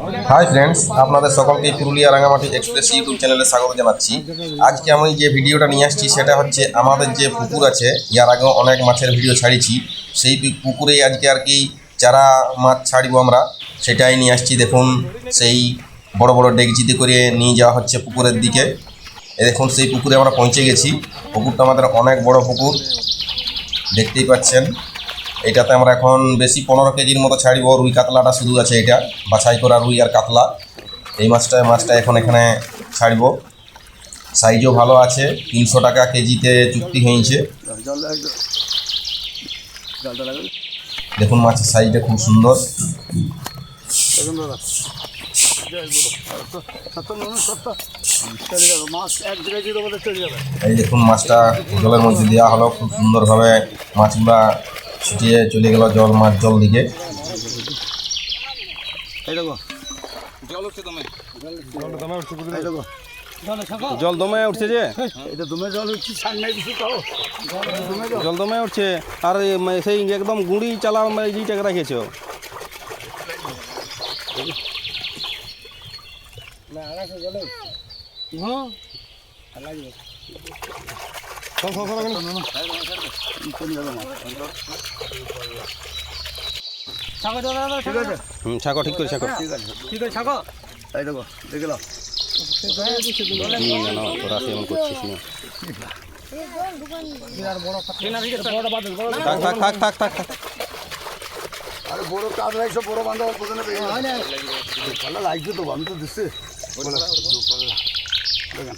Hi friends আপনাদের সকলকে Purulia Rangamati express YouTube চ্যানেলে স্বাগত জানাচ্ছি। আজকে আমি যে ভিডিওটা নিয়ে আসছি, সেটা হচ্ছে আমাদের যে পুকুর আছে, ইয়ার আগেও অনেক মাছের ভিডিও ছাড়িছি সেই পি- পুকুরেই আজকে আর কি চারা মাছ ছাড়িব আমরা, সেটাই নিয়ে আসছি। দেখুন, সেই বড় বড় ডেকচিতে করে নিয়ে যাওয়া হচ্ছে পুকুরের দিকে। দেখুন, সেই পুকুরে আমরা পৌঁছে গেছি। পুকুরটা আমাদের অনেক বড় পুকুর, দেখতেই পাচ্ছেন। এটাতে আমরা এখন বেশি পনেরো কেজির মতো ছাড়িব। রুই কাতলাটা শুধু আছে এটা, বাছাই করা রুই আর কাতলা। এই মাছটা মাছটা এখন এখানে ছাড়ব। সাইজও ভালো আছে, তিনশো টাকা কেজিতে চুক্তি হয়েছে। দেখুন মাছের সাইজটা খুব সুন্দর। এই দেখুন মাছটা জলের মধ্যে দেওয়া হলো, খুব সুন্দরভাবে মাছগুলা ছুটিয়ে চলে গেল জল মাছ জল দিকে। জল দমে উঠছে যে এটা জল দমে জল জল দমে উঠছে। আর সেই একদম গুঁড়ি চালা ইটাকে রেখেছো। হ্যাঁ মাছ ঠিক আছে হুম। ছাকো ঠিক করে ছাকো। ঠিক আছে এই দেখো দেখে নাও। হুম, না না তোরা সে এমন করছিস না। থাক থাক থাক থাক থাক থাক। আরে বড় কাজ রাখছো বড় বান্ধব কোথায় পেয়ে ভালো লাগছে তো আমি তো দিচ্ছি। দেখেন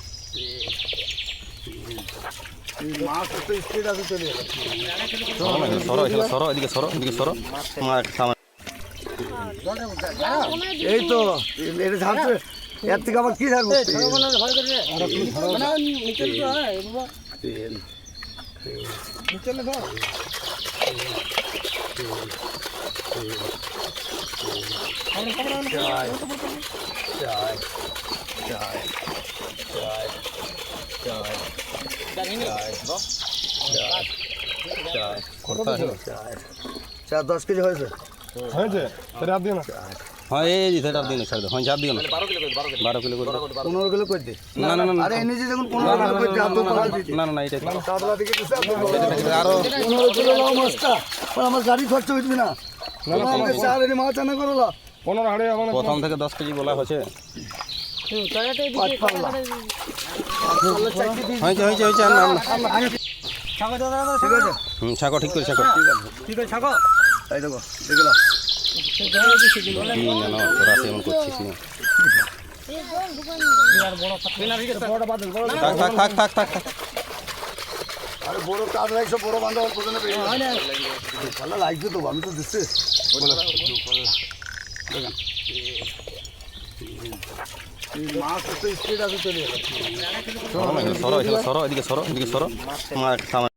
সরো এখানে সরো এদিকে সরো এদিকে এই তো এর থেকে আবার কি থাকবে চার দশ কেজি হয়েছে হ্যাঁ এই যে সেটা দিন ছাড় দাও হ্যাঁ ঝাড় দিও না বারো কিলো করে। পনেরো কিলো করে দে না না না না আরে এনে যে যখন পনেরো কিলো করে দে দু না না না এটা আর দু পনেরো কিলো লাও মাছটা আর আমার গাড়ি খরচ হইবে না আমাকে চার এনে মাছ আনা করো প্রথম থেকে দশ কেজি বলা হয়েছে হয়েছে হয়েছে হয়েছে আর নাম না। ঠিক আছে হুম ছাকো ঠিক করে ছাকো এই দেখো দেখে সে এমন করছিস না থাক থাক থাক থাক আরে বড় কাজ বড় লাগছে সরো এদিকে সরো এদিকে সরো সামনে